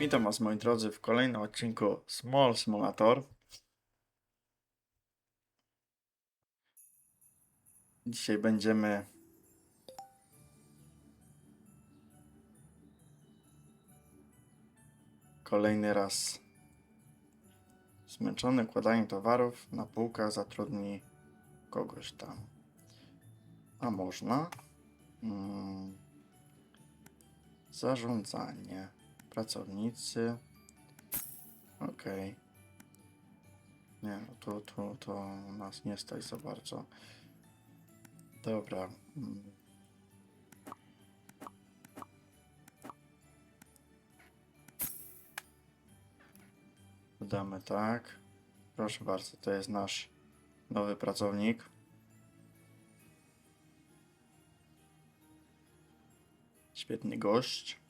Witam Was moi drodzy w kolejnym odcinku Small Simulator. Dzisiaj będziemy kolejny raz zmęczony układaniem towarów na półkach zatrudni kogoś tam. A można? Mm. Zarządzanie. Pracownicy. Okej. Nie, no tu, tu, to nas nie stać za bardzo. Dobra. Dodamy tak. Proszę bardzo, to jest nasz nowy pracownik. Świetny gość.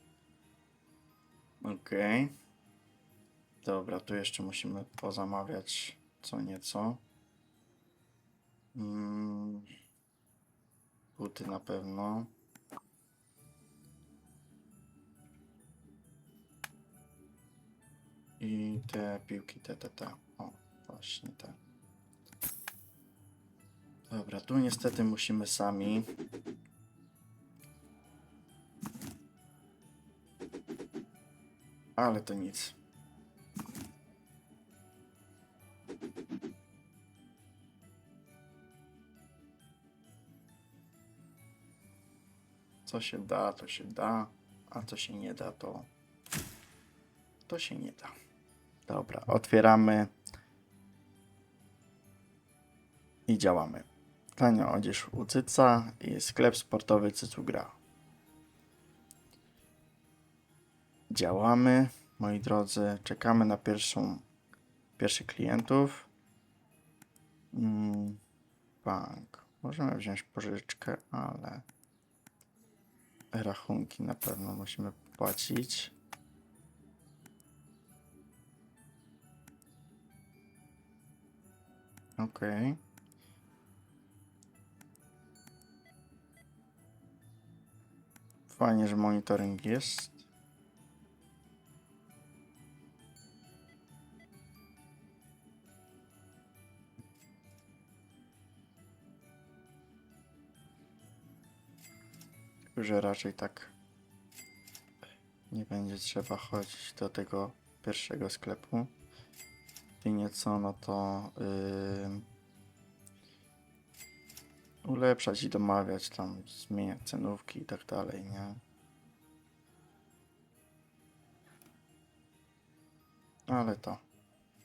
Okej. Dobra, tu jeszcze musimy pozamawiać co nieco. Mm. Buty na pewno. I te piłki te. O, właśnie te. Dobra, tu niestety musimy sami. Ale to nic. Co się da, to się da, a co się nie da, to to się nie da. Dobra, otwieramy i działamy. Tania odzież u Cyca i sklep sportowy Cycu Gra. Działamy, moi drodzy. Czekamy na pierwszą, pierwszych klientów. Mm, bank. Możemy wziąć pożyczkę, ale rachunki na pewno musimy płacić. Okej. Fajnie, że monitoring jest. Że raczej tak nie będzie trzeba chodzić do tego pierwszego sklepu. I nieco, no to yy, ulepszać i domawiać tam, zmieniać cenówki i tak dalej, nie? Ale to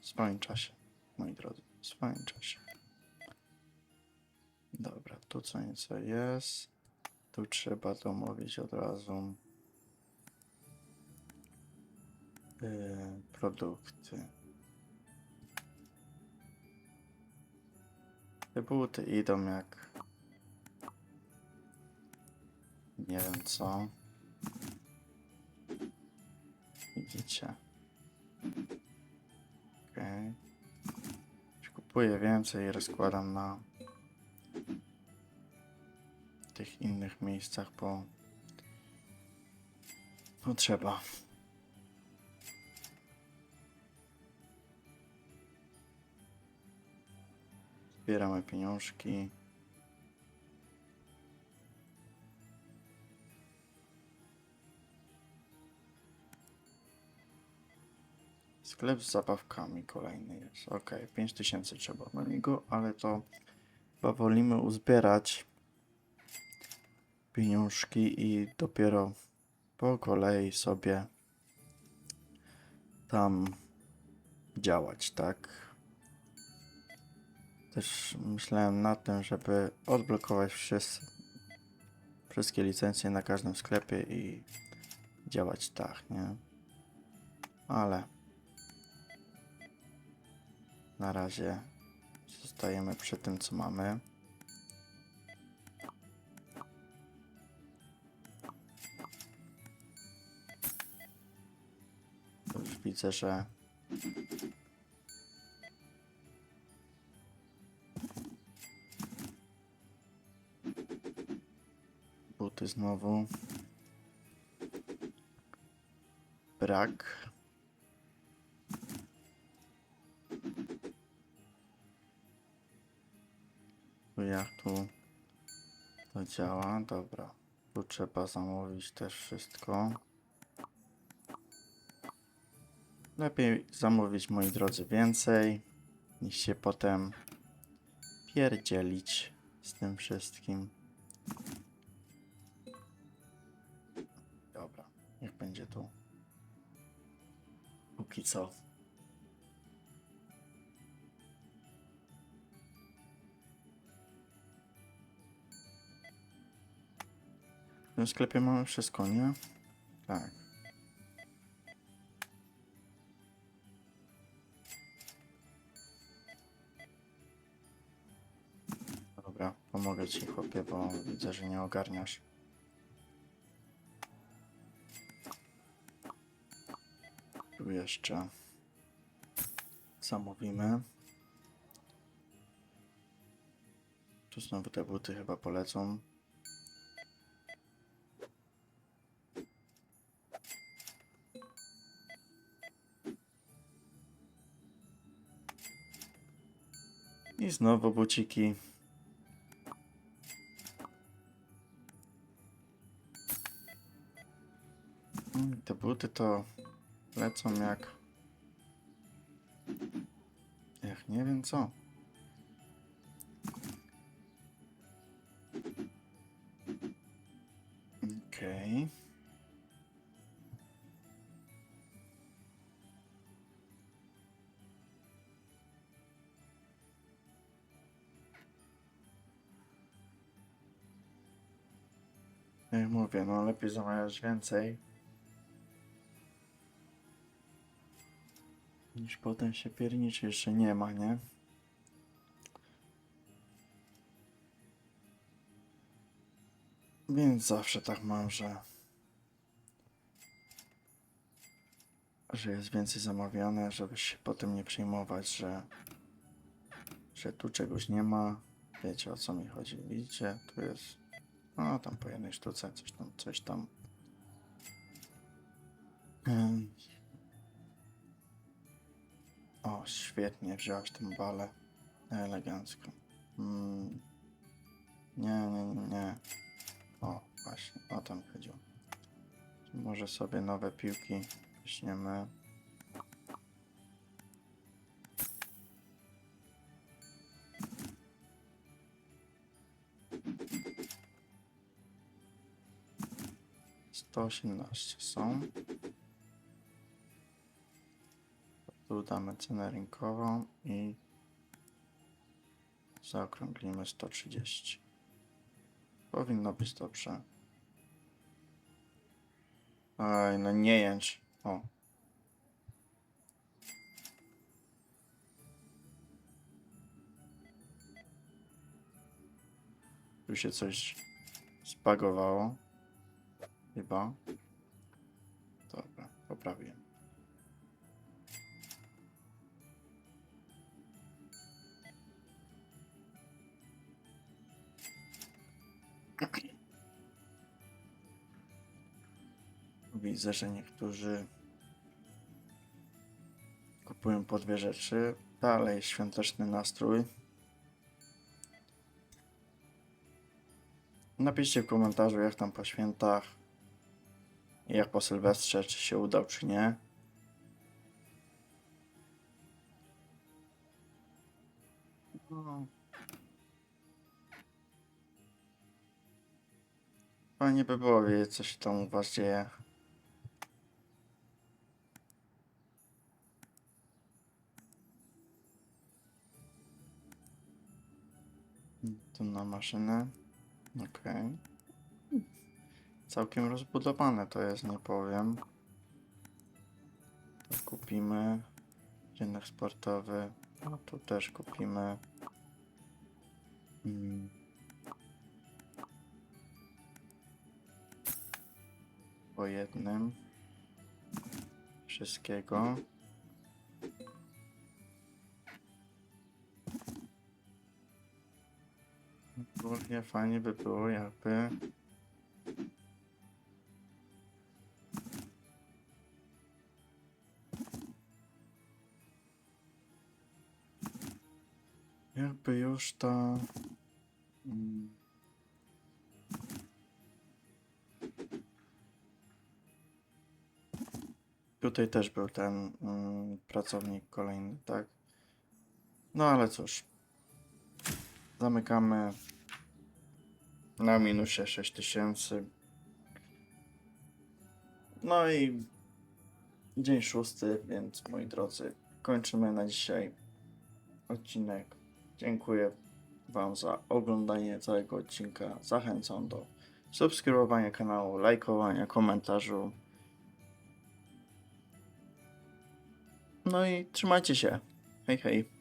w swoim czasie, moi drodzy, w swoim czasie. Dobra, tu co nieco jest. Tu trzeba domówić od razu yy, produkty. Te buty idą jak... Nie wiem co. Widzicie. Okej. Okay. Kupuję więcej i rozkładam na tych innych miejscach, bo no trzeba. Zbieramy pieniążki. Sklep z zabawkami kolejny jest. Ok, 5000 trzeba na niego, ale to chyba wolimy uzbierać pieniążki i dopiero po kolei sobie tam działać, tak? Też myślałem nad tym, żeby odblokować wszyscy, wszystkie licencje na każdym sklepie i działać tak, nie? Ale na razie zostajemy przy tym, co mamy. Widzę, że buty znowu. brak. Jak tu to działa? Dobra. Tu trzeba zamówić też wszystko. Lepiej zamówić, moi drodzy, więcej, niż się potem pierdzielić z tym wszystkim. Dobra, niech będzie tu. Póki co. W tym sklepie mamy wszystko, nie? Tak. Pomogę ci chłopie, bo widzę, że nie ogarniasz. Tu jeszcze zamówimy. Tu znowu te buty chyba polecą. I znowu buciki. Te buty to lecą jak... Jak nie wiem co. Okej. Jak mówię, no lepiej zamawiać więcej. Niż potem się pierniczy, że nie ma, nie? Więc zawsze tak mam, że że jest więcej zamawiane, żeby się potem nie przejmować, że że tu czegoś nie ma. Wiecie o co mi chodzi. Widzicie, tu jest no tam po jednej sztuce coś tam, coś tam. Świetnie, wziąłeś tą balę. Elegancko. Mm. Nie, nie, nie, nie. O, właśnie, o tam chodziło. Może sobie nowe piłki weźmiemy. Sto osiemnaście są. Damy cenę rynkową i zaokrąglimy 130. Powinno być dobrze. Oj, no nie jęcz. O. Tu się coś spagowało. Chyba. Dobra, poprawiłem. Widzę, że niektórzy kupują po dwie rzeczy. Dalej świąteczny nastrój. Napiszcie w komentarzu, jak tam po świętach. Jak po Sylwestrze, czy się udał, czy nie. No. Fajnie by było wiedzieć, co się tam u was dzieje. Tu na maszynę. Okej. Całkiem rozbudowane to jest, nie powiem. Tu kupimy. Rynek sportowy. No tu też kupimy. Mm. Po jednym. Wszystkiego. Ogólnie fajnie by było, jakby... Jakby już ta... Mm, tutaj też był ten mm, pracownik kolejny, tak? No ale cóż. Zamykamy na minusie 6000. No i dzień szósty, więc moi drodzy, kończymy na dzisiaj odcinek. Dziękuję Wam za oglądanie całego odcinka. Zachęcam do subskrybowania kanału, lajkowania, komentarzu. No i trzymajcie się. Hej, hej.